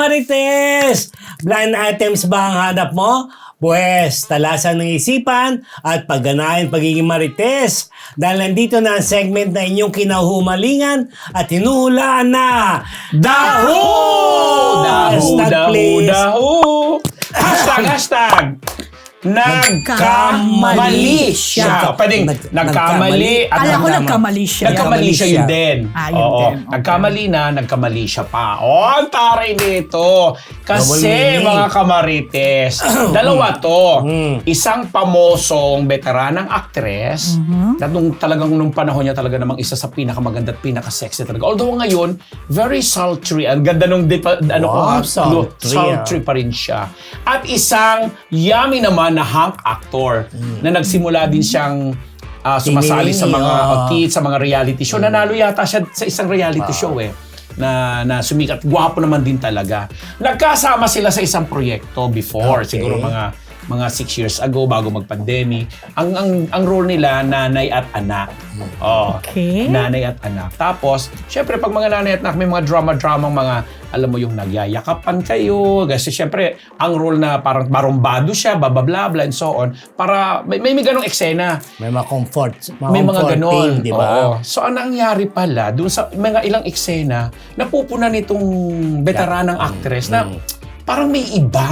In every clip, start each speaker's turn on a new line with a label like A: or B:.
A: Marites! Blind items ba ang hanap mo? Pwes, talasan ng isipan at pagganahin pagiging marites. Dahil nandito na ang segment na inyong kinahumalingan at hinuhulaan na Daho!
B: Dahu,
A: please.
B: dahu. Hashtag, hashtag. Nagkamali siya. Pwedeng
A: Nag-
B: nagkamali at
C: Kala ko nagkamali siya.
B: Nagkamali siya yun din.
C: Ah, yun
B: Oo.
C: din. Okay.
B: Nagkamali na, nagkamali siya pa. Oh, ang taray nito.
A: Double
B: Kasi
A: meaning.
B: mga kamarites, dalawa to.
A: Mm.
B: Isang pamosong veteranang actress na nung talagang nung panahon niya talaga namang isa sa pinakamaganda at pinaka-sexy talaga. Although ngayon, very sultry. Ang ganda nung dipa, ano ko,
A: Wow,
B: ha,
A: sultry,
B: sultry pa rin siya. At isang yummy naman na hunk actor na nagsimula din siyang ah, sumasali sa mga
A: oh.
B: OT, sa mga reality show. Nanalo yata siya sa isang reality show eh na na sumikat. Gwapo naman din talaga. Nagkasama sila sa isang proyekto before,
A: Okay.
B: siguro mga mga six years ago bago mag-pandemic. Ang ang ang role nila nanay at anak. Oh.
C: Okay.
B: Nanay at anak. Tapos, syempre pag mga nanay at anak may mga drama-drama mga alam mo yung nagyayakapan kayo. Kasi syempre ang role na parang barumbado siya, babablabla and so on para may may, may ganong eksena
A: May mga comfort. Mga
B: may mga ganon.
A: di ba?
B: Oo. So, ang nangyari pala, dun sa mga ilang eksena, napupuna nitong veteranang actress na parang may iba.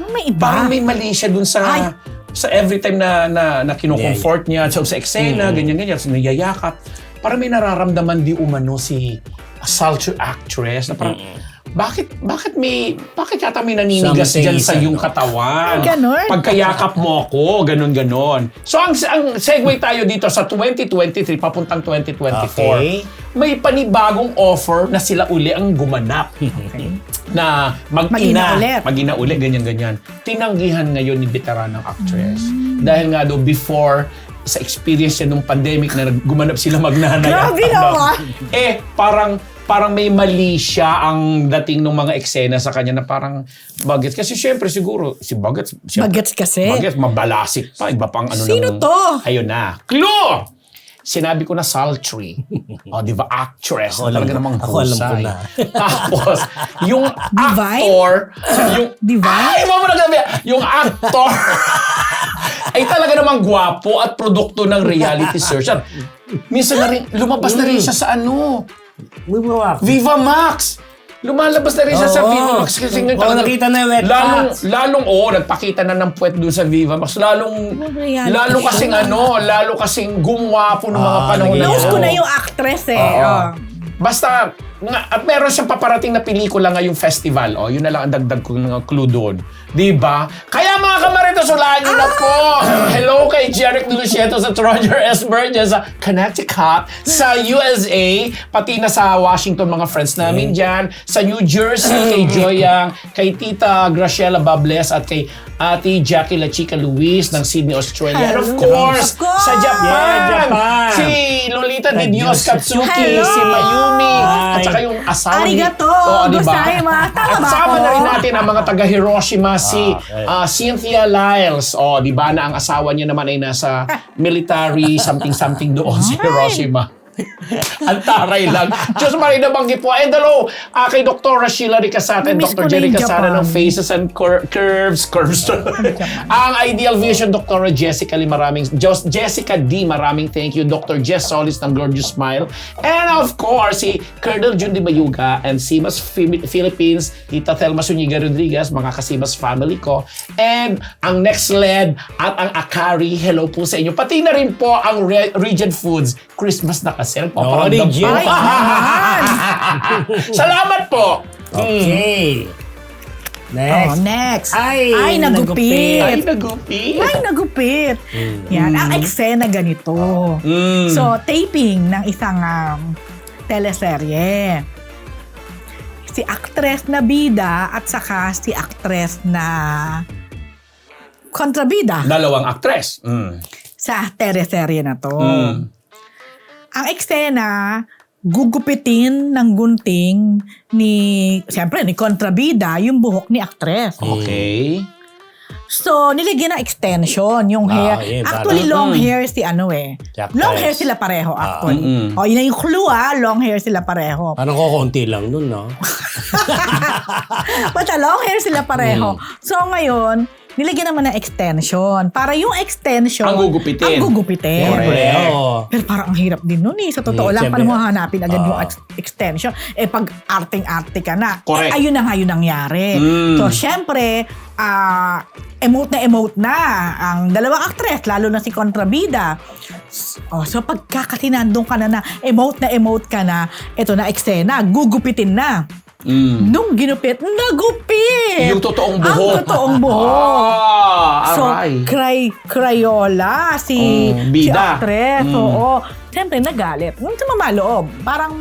C: Ano may iba?
B: Parang may mali siya dun sa
C: Ay.
B: sa every time na na, na kino-comfort niya so, sa eksena, ganyan-ganyan, so, niyayakap. Parang may nararamdaman di umano si sultry actress na parang bakit bakit may bakit yata may naninigas
A: Something
B: diyan sa
A: ano.
B: iyong katawan?
C: Ganon.
B: Pagkayakap mo ako, ganun ganon. So ang ang segue tayo dito sa 2023 papuntang 2024.
A: Okay.
B: May panibagong offer na sila uli ang gumanap. na mag-ina,
C: Mag-ina ulit,
B: ganyan-ganyan. Tinanggihan ngayon ni veteranang actress.
C: Hmm.
B: Dahil nga do before sa experience niya nung pandemic na gumanap sila magnanay.
C: Grabe naman.
B: Eh, parang parang may mali siya ang dating ng mga eksena sa kanya na parang Bagets. Kasi syempre siguro, si Bagets, syempre,
C: Bagets kasi.
B: Bagets, mabalasik pa. Iba pang ano
C: Sino
B: ng-
C: to?
B: Ayun na. Clue! Sinabi ko na sultry. o, di ba? Actress.
A: Ako
B: talaga namang
A: ako alam ko na.
B: Tapos, yung
C: Divine?
B: actor, yung...
C: Divine?
B: Ay, mo na gabi. Yung actor, ay talaga namang gwapo at produkto ng reality search. Minsan na rin, lumabas na rin siya sa ano,
A: May mga
B: Viva Max! Lumalabas na rin siya sa
A: Oo.
B: Viva Max kasi nga
A: Oo,
B: talagang-
A: nakita na yung wet
B: lalong,
A: pats.
B: lalong, oo, nagpakita na ng puwet doon sa Viva Max. Lalong,
C: reality
B: lalo
C: show
B: kasing
C: na.
B: ano, lalo kasing gumwapo ng mga
A: Ah,
B: panahon na
A: naging-
C: Naus ko na yung actress eh.
B: Oo.
C: Oh.
B: Basta, nga, at meron siyang paparating na pelikula ngayong festival. O, yun na lang ang dagdag ko ng clue doon. Di ba? Kaya mga kamaritos, hulaan niyo na po. Hello kay Jeric De Luciento sa Roger S. Burgess sa Connecticut, sa USA, pati na sa Washington, mga friends namin dyan, sa New Jersey, kay Joyang, kay Tita Graciela Bables, at kay Ate Jackie La Chica Luis ng Sydney, Australia. And of course,
C: Of course.
B: sa Japan,
A: Yeah, Japan.
B: si Lolita de Dios. Katsuki,
C: Hello.
B: si Mayumi, at
A: Ay.
B: saka yung asawa ni...
C: Arigato
B: Oo, di ba?
C: gozaimasu. Tama
B: At
C: ba
B: sama
C: ako?
B: na rin natin ang mga taga Hiroshima, si ah, Cynthia Lyles. O, di ba na ang asawa niya naman ay nasa military something-something doon sa Hiroshima. Ang taray lang. Diyos Maria nabanggit po. And hello, ah, kay Dr. Sheila Ricasata and Dr. Jerry Casara ng Faces and Cur- Curves. Curves. ang Ideal Vision, Dr. Jessica Lee, maraming, Jos- Jessica D, maraming thank you. Dr. Jess Solis ng Gorgeous Smile. And of course, si Colonel Jundi Bayuga and Simas Philippines, Tita Thelma Suniga Rodriguez, mga kasimas family ko. And ang Next LED at ang Akari, hello po sa inyo. Pati na rin po ang Re- Regent Foods. Christmas na kasi. Nagpaparamdam
A: Regent.
B: pa. Salamat po.
A: Okay.
C: Oh,
A: Next.
C: next.
A: Ay,
C: Ay, nagupit.
B: Ay, nagupi.
C: Ay, nagupit. Yan. Ang eksena ganito.
B: Mm.
C: So, taping ng isang um, teleserye. Si actress na bida at saka si actress na kontrabida
B: Dalawang aktres. Mm.
C: sa teleserye na to.
B: Mm.
C: Ang eksena, gugupitin ng gunting ni, siyempre, ni kontrabida yung buhok ni actress.
B: Okay.
C: So, niligyan ng extension yung
A: Ah,
C: hair.
A: yun,
C: actually,
A: parang-
C: long hair si ano eh.
A: Actress.
C: Long hair sila pareho actually.
B: Mm-mm.
C: O, yun na yung clue ah. Long hair sila pareho.
A: Parang kukunti lang nun, no?
C: Basta long hair sila pareho.
A: Mm.
C: So, ngayon, niligyan naman ng extension. Para yung extension...
B: Ang gugupitin.
C: Ang gugupitin.
B: Correct.
C: Pero parang ang hirap din nun eh. Sa totoo
A: Mm,
C: lang, paano mo hanapin agad yung
A: Ah.
C: ex- extension? Eh, pag arting-arte ka na.
B: Correct.
C: Eh, ayun na nga yung nangyari.
B: Mm.
C: So, syempre, ah, emote na emote na ang dalawang actress, lalo na si Contrabida. Oh, so pagka kasi nandun ka na na emote na emote ka na, eto na eksena, gugupitin na.
B: Mm.
C: Nung ginupit, nagupit!
B: Yung totoong buhok.
C: Ang totoong buhok.
B: Ah,
C: So,
B: aray.
C: cry, Crayola, si, si
B: bida.
C: actress,
B: Mm.
C: oo. Siyempre, nagalit. Nung sa mamaloob, parang,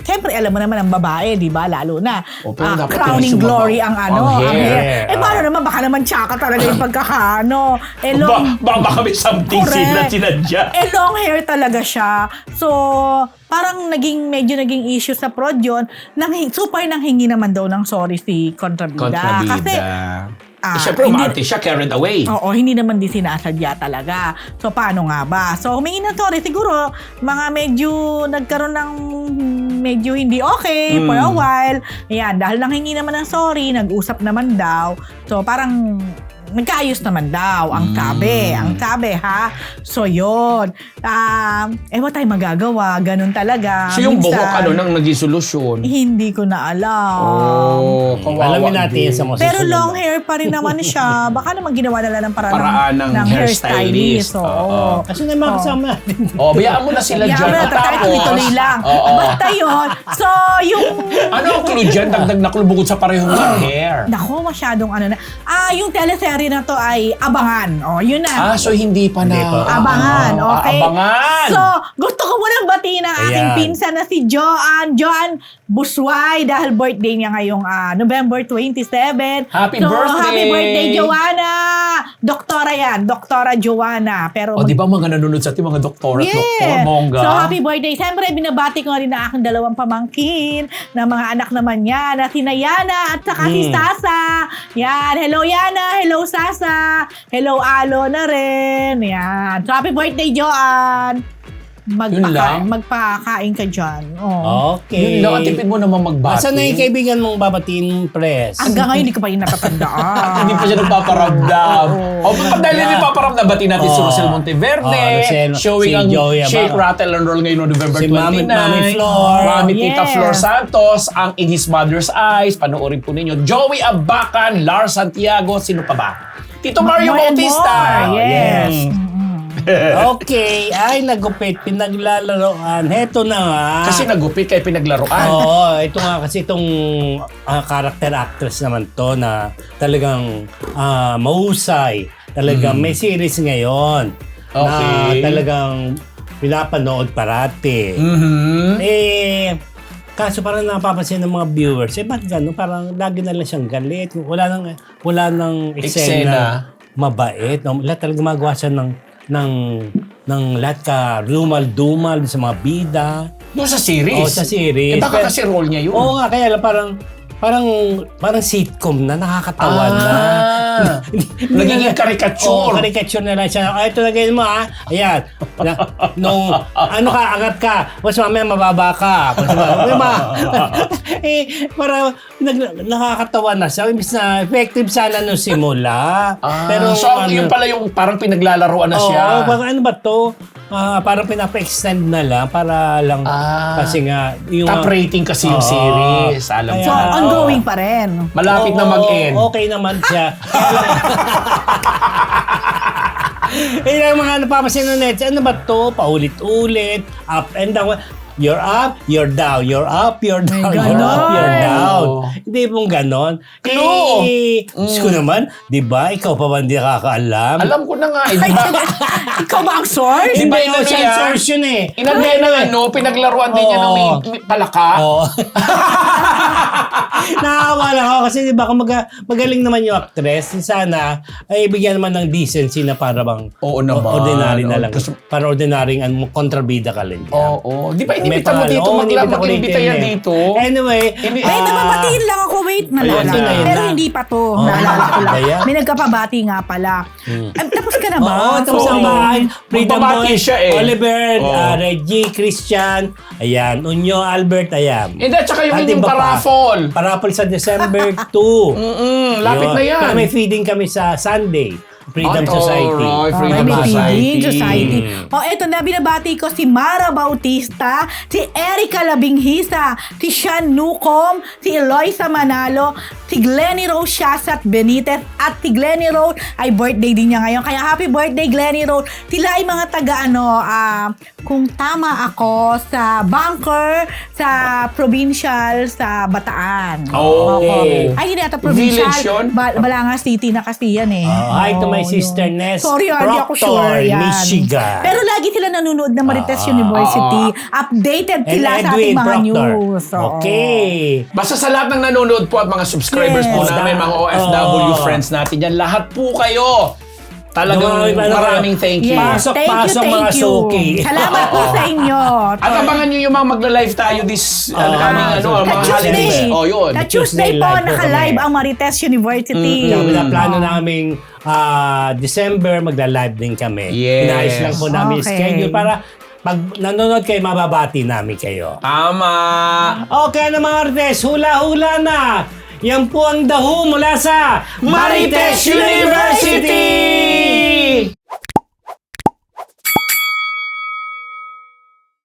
C: siyempre, alam mo naman ang babae, di ba? Lalo na,
B: Oh, dapat
C: crowning glory ang ano,
B: ang
C: ang
B: hair.
C: hair. Eh, paano naman, baka naman tsaka talaga yung pagkakano. Eh,
B: Ba,
C: long,
B: baka baka may something
C: Correct.
B: sila sinadya.
C: eh, long hair talaga siya. So, parang naging, medyo naging issue sa prod yun. Nang, super nang hingi naman daw ng sorry si Contrabida.
B: Kontrabida.
C: Kasi,
B: eh,
C: ah,
B: syempre,
C: hindi-
B: umarte siya, carried away.
C: Oo, hindi naman din sinasadya talaga. So, paano nga ba? So, humingi ng sorry. Siguro, mga medyo nagkaroon ng medyo hindi okay for a
B: Mm.
C: while. Ayan, dahil nanghingi naman ng sorry, nag-usap naman daw. So, parang nagkaayos naman daw ang sabi.
B: Mm.
C: Ang sabi, ha? So, yun. Um, eh, what tayo magagawa? Ganun talaga.
B: So yung
C: Minsan,
B: buhok, ano, nang naging solusyon.
C: Hindi ko na alam.
B: Oh, kawawa
A: Alamin natin
B: din.
A: yan sa mga
C: Pero
A: susunod.
C: long hair pa rin naman siya. Baka naman ginawa nila ng paraan,
B: Paraan ng hairstylist.
C: Oo.
B: Oo.
A: Kasi naman
C: Oo.
A: kasama natin.
B: Oh, bayaan mo na sila
C: Yeah,
B: dyan. At
C: tayo tuloy-tuloy lang.
B: Oo.
C: Basta yun. So, yung...
B: Ano ang clue dyan? Dagdag na clue bukod sa parehong hair.
C: Nako, masyadong ano na. Ah, yung teleserye na to ay Abangan. O, yun na.
B: Ah, so hindi pa na.
A: Hindi pa.
C: Abangan,
B: Ah,
C: okay?
B: abangan.
C: So, gusto ko munang batiin ang aking
A: Ayan.
C: pinsan na si Joanne. Joanne Busway dahil birthday niya ngayong ah, November 27.
B: Happy
C: so,
B: birthday!
C: happy birthday, Joanna! Doktora yan, Doktora Joanna. Pero
B: o, di ba mga nanonood sa ating mga doktor at doktor, bongga?
C: So, happy birthday. Siyempre, binabati ko rin ang aking dalawang pamangkin na mga anak naman niya, na si Nayana at saka si
A: Mm.
C: Sasa. Yan. Hello, Yana. Hello, Sasa. Hello, Alo na rin. Yan. So, happy birthday, Joanne.
B: Yun lang?
C: Magpaka- magpakain ka dyan. Oh.
A: Okay.
B: Yun lang, ang tipid mo naman magbati.
A: Asan na yung kaibigan mong babatiin, press?
C: Hanggang ngayon, hindi ko pa yun natatandaan.
B: Hindi pa siya nagpaparamdam. O, oh, dahil hindi paparamdam, bati natin si
A: Oo.
B: Rosel Monteverde.
A: Oo, Rosel,
B: showing
A: si
B: ang
A: Joey Ababa.
B: Shake, Rattle, and Roll ngayon no November
A: Si
B: 29.
A: Mami- Mami Flor.
B: Mami Tita
C: Yes.
B: Flor Santos, ang In His Mother's Eyes. Panoorin po ninyo. Joey Abacan, Lars Santiago, sino pa ba? Tito Mario
C: More and
B: Bautista.
C: more. Yes.
A: Yes. Okay. Ay, nagupit. Pinaglalaroan. Heto na nga.
B: Kasi nagupit kay pinaglaruan.
A: Oo, ito nga kasi itong ah, character actress naman to na talagang ah, mahusay. Talagang may series ngayon.
B: Hmm. Okay.
A: Na talagang pinapanood parati.
B: Mhm.
A: Eh, kaso parang napapansin ng mga viewers, eh ba't gano'n? Parang lagi na lang siyang galit. Wala nang, wala nang
B: Eksena.
A: eksena. Mabait. No? Lahat talaga gumagawa siya ng, ng, ng lahat ka rumal-dumal sa mga bida.
B: Doon sa series.
A: O, sa series.
B: Eh baka
A: Pero-
B: kasi role niya yun.
A: Oo nga, kaya lang parang, parang, parang sitcom na, nakakatawa na.
B: Ah. Nagiging caricature.
A: Oo, caricature na lang siya. Ay, ito na ganyan mo ha. Ayan. Na, nung, ano ka, angat ka. Mas mamaya mababa ka. Mas mamaya, diba? eh, parang nag, nakakatawa na siya. Imbis na effective sana nung simula.
B: Ah,
A: Pero,
B: so,
A: ano,
B: yun pala yung parang pinaglalaruan na
A: Oo,
B: siya.
A: parang ano ba to? Ah, parang pinapa-extend na lang para lang
B: Ah.
A: kasi nga yung
B: Top rating kasi yung
A: Oo.
B: series. Alam
A: Kaya-
C: So,
B: ko.
A: Oo.
C: ongoing pa rin.
B: Malapit na
A: Oo,
B: mag-end.
A: Okay naman siya. Kaya Eh, yung mga napapansin ng nets, ano ba to? Paulit-ulit, up and down. You're up, you're down. You're up, you're down. You're
C: ganon.
A: up, you're down.
B: Oo.
A: Hindi pong ganon.
B: Clue.
A: Eh, Diyos ko naman, di ba? Ikaw pa ba hindi nakakaalam?
B: Alam ko na nga. Eh, di ba?
C: Ikaw ba ang source?
B: Di ba
A: Hindi,
B: inano
A: oh, siya source yun eh.
B: Inagay na ano, pinaglaruan din niya ng may, palaka.
A: Oo. Nakakawa lang ako kasi di ba kung maga, magaling naman yung actress, sana ay bigyan naman ng decency na para bang
B: Oo naman.
A: ordinary na lang.
B: kasi-
A: para ordinary ang kontrabida ka lang.
B: Oo. Di ba hindi inimbita mo dito,
A: Oo,
B: magla-
A: inimbita
B: yan dito.
A: Anyway,
B: Ini-
C: Wait,
A: ah,
C: nababatiin lang ako. Wait,
B: na,
A: yun
C: Pero
A: na.
C: hindi pa to.
A: Oh,
C: naalala ko lang.
A: ba?
C: May nagkapabati nga pala. Ah, tapos ka na ba?
A: Oo, tapos ang bahay. Freedom Boy,
B: siya eh.
A: Oliver, ah, Reggie, Christian, ayan, Unyo, Albert, ayan.
B: Hindi, at saka yung inyong
A: iba pa.
B: paraffol.
A: Paraffol sa December 2.
B: Mm, lapit na yan.
A: May feeding kami sa Sunday. Freedom
B: At
A: Society.
B: alright,
C: Oh,
B: Freedom
C: may
B: Society.
C: society. O, eto na, binabati ko si Mara Bautista, si Erica Labinghisa, si Sean Nucom, si Eloisa Manalo, si Glenny Rose Shasat Benitez, at si Glenny Rose ay birthday din niya ngayon. Kaya happy birthday, Glenny Rose. Sila ay mga taga ano, ah, kung tama ako, sa bunker, sa provincial, sa Bataan.
B: Oh.
A: Okay.
C: Ay, hindi ata provincial.
B: Village yun?
C: Ba- Balangas City na kasi yan eh.
A: Oh, hi to my
C: Oo,
A: sister
C: yun.
A: Ness
C: Sorry, ah, hindi ako sure yan.
A: Michigan.
C: Pero lagi sila nanonood ng Marites
A: Ah,
C: University. Updated
A: And
C: sila sa
A: Edwin
C: ating mga
A: Proctor.
C: news. Oo.
A: Okay.
B: Basta sa lahat ng nanonood po at mga subscribers
C: Yes.
B: po namin, mga OFW
A: Oh.
B: friends natin yan, lahat po kayo. Talagang
A: Yung mga-
B: maraming thank you.
C: Yes,
A: Pasok,
C: thank you,
A: pasok,
C: thank
A: mga
C: you.
A: suki.
C: Salamat po sa inyo.
B: At abangan nyo yung mga magla-live tayo this ano,
A: Ah,
B: kaming ano,
A: so-
B: mga
C: Tuesday.
B: holidays. Oh, yun.
C: Sa
A: Tuesday
C: Tuesday po,
A: live po
C: naka-live ang Marites University.
A: Kaya
B: Mm.
A: pinaplano naming ah, December magla-live din kami.
B: Yes.
A: Inayos lang po namin yung
C: Okay.
A: schedule para pag nanonood kayo, mababati namin kayo.
B: Tama.
A: Okay na mga artes, hula-hula na! Yan po ang daho mula sa
B: Marites University!